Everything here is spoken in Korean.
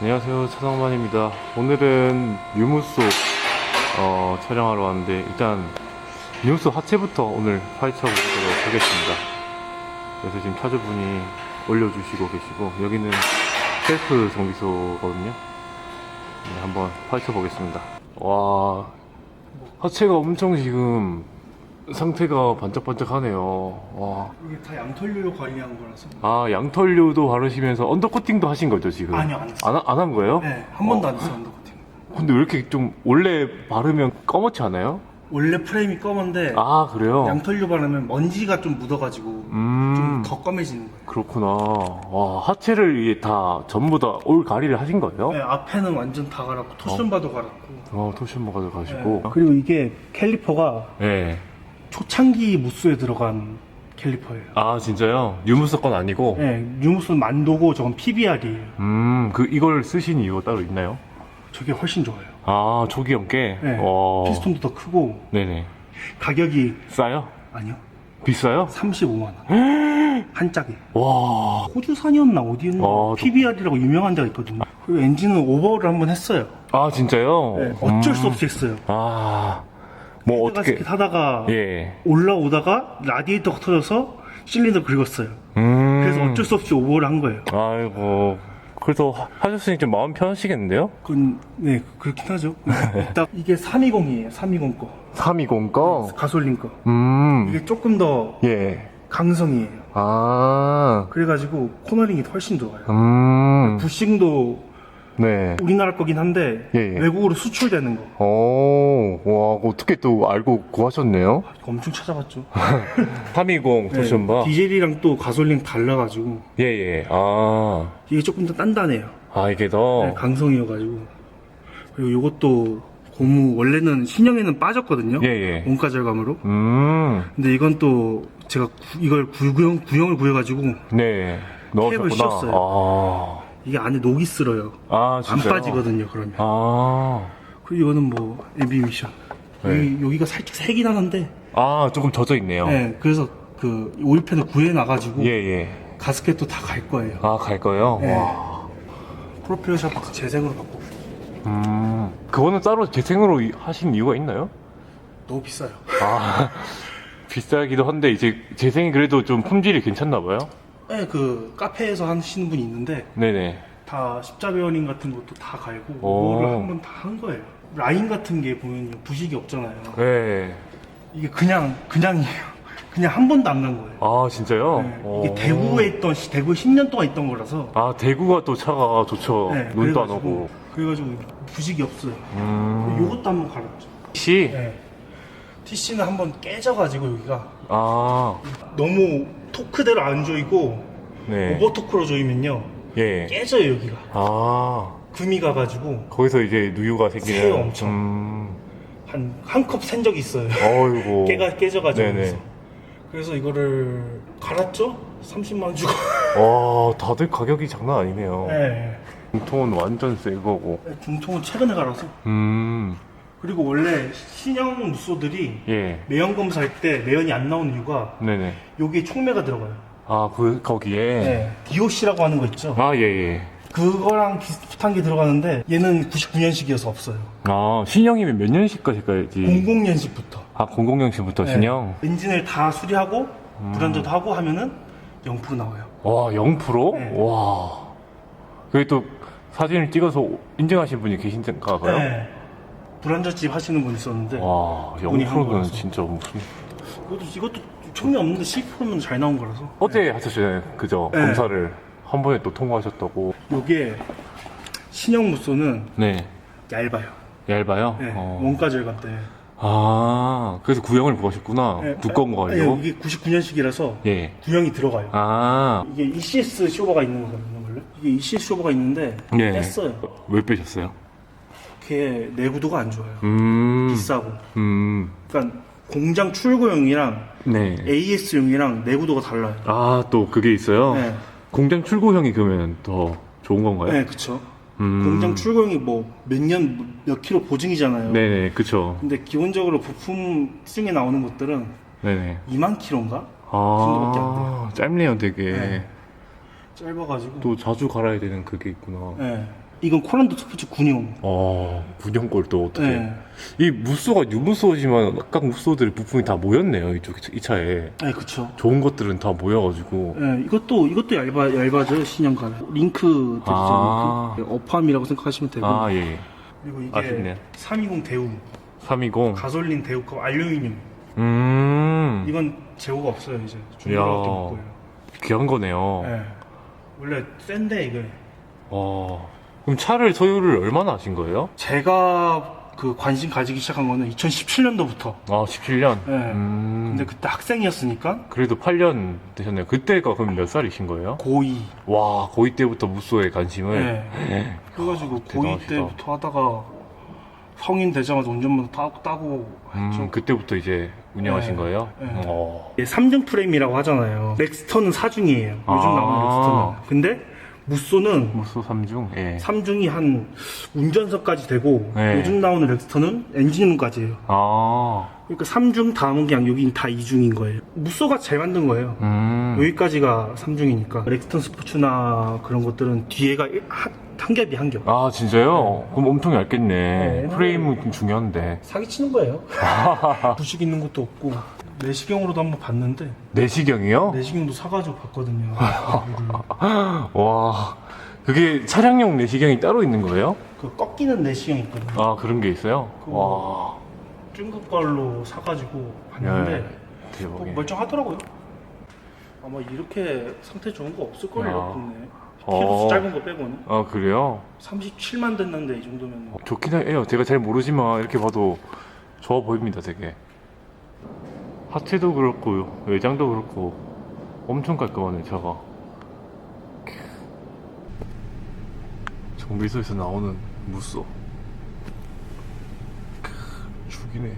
안녕하세요. 차상만입니다. 오늘은 유무소 어, 촬영하러 왔는데 일단 유무소 하체부터 오늘 파헤쳐 보도록 하겠습니다. 그래서 지금 차주분이 올려주시고 계시고 여기는 셀프 정비소거든요. 네, 한번 파헤쳐 보겠습니다. 와 하체가 엄청 지금 상태가 반짝반짝하네요 와. 이게 다 양털류로 관리한 거라서. 아 양털류도 바르시면서 언더코팅도 하신 거죠 지금? 아니요, 안 했어요. 안한 거예요? 네, 한 번도 안 했어요, 언더코팅. 근데 왜 이렇게 좀 원래 바르면 검었지 않아요? 원래 프레임이 검은데 아 그래요? 양털류 바르면 먼지가 좀 묻어가지고 음 좀 더 검해지는 거예요. 그렇구나 와 하체를 이게 다 전부 다 올 가리를 하신 거예요? 네, 앞에는 완전 다 갈았고 토션바도 갈았고. 어 토션 모가 가지고 그리고 이게 캘리퍼가 네. 초창기 무스에 들어간 캘리퍼예요. 아 진짜요? 유무서 건 아니고 네, 뉴무스 만도고 저건 PBR이에요. 음 그 이걸 쓰신 이유가 따로 있나요? 저게 훨씬 좋아요. 아 조기형 게? 네, 어. 피스톤도 더 크고 네네 가격이 싸요? 아니요 비싸요? 35만 원. 한 짝에. 와 호주산이었나 어디였나 어, 저- PBR이라고 유명한 데가 있거든요. 그리고 엔진은 오버를 한번 했어요. 아 진짜요? 네, 어쩔 수 음. 없이 했어요. 아, 뭐 어떻게? 하다가 예. 올라오다가 라디에이터가 터져서 실린더 긁었어요. 음. 그래서 어쩔 수 없이 오버를 한 거예요. 아이고. 그래도 하- 하셨으니 좀 마음 편하시겠는데요? 그건 네 그렇긴 하죠. 딱 이게 320이에요. 320 거. 320 거? 가솔린 거. 음. 이게 조금 더 예. 강성이에요. 아. 그래가지고 코너링이 훨씬 좋아요. 음. 부싱도 네. 우리나라 거긴 한데 예, 예. 외국으로 수출되는 거. 오, 와, 어떻게 또 알고 구하셨네요? 이거 엄청 찾아봤죠. 320 토션바? 네, 디젤이랑 또 가솔린 달라가지고 예, 예. 아. 이게 조금 더 단단해요. 아, 이게 더. 네, 강성이어가지고 그리고 이것도 고무 원래는 신형에는 빠졌거든요. 예, 예. 원가 절감으로. 음. 근데 이건 또 제가 구- 이걸 구형 구형을 구해가지고 네. 넣으셨구나. 씌웠어요. 아. 이게 안에 녹이 쓸어요. 아, 안 진짜요? 빠지거든요. 그러면. 아. 그리고 이거는 뭐 MB 미션. 여기, 여기 가 살짝 색이 나는데, 아, 조금 젖어 있네요. 네, 그래서 그 오일팬을 구해 놔가지고 예, 예. 가스켓도 다 갈 거예요. 아, 갈 거예요? 네. 와. 프로필러 샤프 재생으로 바꾸고 음. 그거는 따로 재생으로 이- 하신 이유가 있나요? 너무 비싸요. 아. 비싸기도 한데, 이제 재생이 그래도 좀 품질이 괜찮나 봐요? 네, 그 카페에서 하시는 분이 있는데 네네. 다 십자 베어링 같은 것도 다 갈고 오. 이거를 한번 다 한 거예요. 라인 같은 게 보면 부식이 없잖아요. 네. 이게 그냥 그냥이에요. 그냥 한 번도 안 간 거예요. 아, 진짜요? 네, 오. 이게 대구에 있던 시- 대구에 10년 동안 있던 거라서 아, 대구가 또 차가 좋죠. 네, 눈도 안 그래가지고- 오고. 그래가지고 부식이 없어요. 음. 요것도 한번 갈았죠. 시? 네. TC는 한번 깨져가지고 여기가 아, 너무 토크대로 안 조이고 네. 오버 토크로 조이면요 예. 깨져요 여기가 아, 금이 가가지고 거기서 이제 누유가 생기는. 새요, 엄청. 음. 한 한 컵 센 적이 있어요. 어이구. 깨가 깨져가지고 네네. 그래서. 그래서 이거를 갈았죠. 30만 원 주고. 와, 다들 가격이 장난 아니네요. 네. 중통은 완전 새 거고. 중통은 최근에 갈아서. 음. 그리고 원래 신형 무소들이 예. 매연 검사할 때 매연이 안 나오는 이유가 네네. 여기에 총매가 들어가요. 아, 그, 거기에. 네. DOC라고 하는 거 있죠. 아, 예, 예. 그거랑 비슷한 게 들어가는데 얘는 99년식이어서 없어요. 아, 신형이면 몇 년씩까지 가야지? 00년식부터. 아, 00년씩부터 신형? 엔진을 다 수리하고 불안전도 하고 하면은 0% 나와요. 와, 0%? 네. 와. 그게 또 사진을 찍어서 인증하신 분이 계신가 봐요? 네. 불안전집 하시는 분 있었는데 와, 그분이 한 0%는 거라서. 진짜 무슨. 이것도 이것도 총이 없는데 12%면 잘 나온 거라서. 어제 하셨잖아요. 그죠? 네. 검사를. 한 번에 또 통과하셨다고. 요게 신형 무쏘는 네. 얇아요. 얇아요? 네. 어. 원가 절감 때. 아, 그래서 구형을 구하셨구나. 네. 두꺼운 거 아니, 가지고. 이게 99년식이라서 예. 구형이 들어가요. 아, 이게 ECS 쇼버가 있는 거거든요, 원래. 이게 ECS 쇼버가 있는데 예. 뺐어요. 왜 빼셨어요? 그게 내구도가 안 좋아요. 음. 비싸고. 음. 그러니까 공장 출고용이랑 네. AS용이랑 내구도가 달라요. 아, 또 그게 있어요? 네. 공장 출고형이 그러면 더 좋은 건가요? 네, 그쵸. 음. 공장 출고용이 뭐 몇 년, 몇 킬로 보증이잖아요. 네네, 그쵸. 근데 기본적으로 부품 시중에 나오는 것들은 네네. 2만 킬로인가? 정도밖에 안 아, 짧네요, 되게. 네. 짧아가지고. 또 자주 갈아야 되는 그게 있구나. 네. 이건 코란도 스포츠 군용. 어, 군용골도 어떻게. 네. 이 무쏘가 유무쏘지만 각각 무쏘들 부품이 다 모였네요. 이쪽, 이 차에. 네, 그쵸. 좋은 것들은 다 모여가지고. 네, 이것도, 이것도 얇아, 얇아져요, 신형가는. 링크 들이죠, 아. 링크. 업함이라고 생각하시면 되고. 아, 예. 그리고 이게 아쉽네. 320 대우. 320. 가솔린 대우컵 알루미늄. 음. 이건 재고가 없어요, 이제. 못 보여요. 귀한 거네요. 네. 원래 센데, 이게. 어. 그럼 차를 소유를 얼마나 하신 거예요? 제가 그 관심 가지기 시작한 거는 2017년도부터. 아, 17년? 네. 음. 근데 그때 학생이었으니까 그래도 8년 되셨네요. 그때가 그럼 몇 살이신 거예요? 고2. 와, 고2 때부터 무쏘에 관심을. 네. 그래가지고 고2 대단하시다. 때부터 하다가 성인 되자마자 운전면허 따고, 따고 했죠. 음, 그때부터 이제 운영하신 네. 거예요? 네. 어. 이게 3중 프레임이라고 하잖아요. 렉스턴은 4중이에요. 요즘 아. 나오는 렉스턴은. 근데 무쏘는 무쏘 3중? 예. 3중이 한 운전석까지 되고 네. 요즘 나오는 렉스턴은 엔진룸까지예요. 아. 그러니까 3중 다음은 그냥 여기 다 2중인 거예요. 무쏘가 잘 만든 거예요. 음. 여기까지가 3중이니까 렉스턴 스포츠나 그런 것들은 뒤에가 일- 한, 한 겹이 한 겹. 아, 진짜요? 그럼 엄청 얇겠네. 네. 프레임은 좀 중요한데. 사기 치는 거예요. 부식 있는 것도 없고 내시경으로도 한번 봤는데 내시경이요? 내시경도 사가지고 봤거든요. 와. 그게 차량용 내시경이 따로 있는 거예요? 그 꺾이는 내시경 있거든요. 아, 그런 게 있어요? 그거 와. 중국 걸로 사가지고 봤는데 네. 뭐 대박이네. 멀쩡하더라고요. 아마 이렇게 상태 좋은 거 없을걸요, 아. 국내. 어. 키로수 짧은 거 빼고는 아, 그래요? 37만 됐는데 이 정도면 어, 좋긴 해요. 제가 잘 모르지만 이렇게 봐도 좋아 보입니다, 되게. 하체도 그렇고, 외장도 그렇고, 엄청 깔끔하네, 차가. 정비소에서 나오는 무쏘. 크, 죽이네.